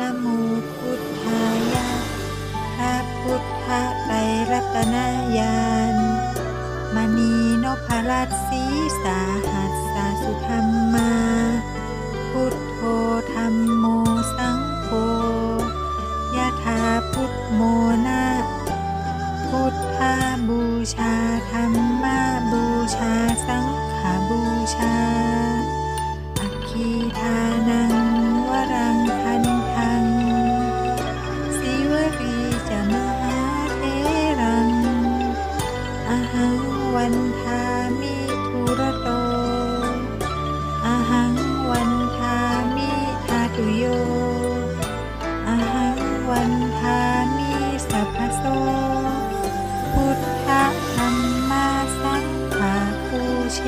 นะโมพุทธายะพระพุทธไตรรัตนญาณมณีนพรัตสีสาหัสสาสุธรรมา พุทโธธรรมโมสังโฆยะถาพุทโมนะพุทธาบูชาธรรมาบูชาสังฆบูชาอคคีทานัง หังวันทามิทุระโตอหังวันทามิทาตุโยอหังวันทามิสัพพโสพุทธธรรมมาสังฆาปูเช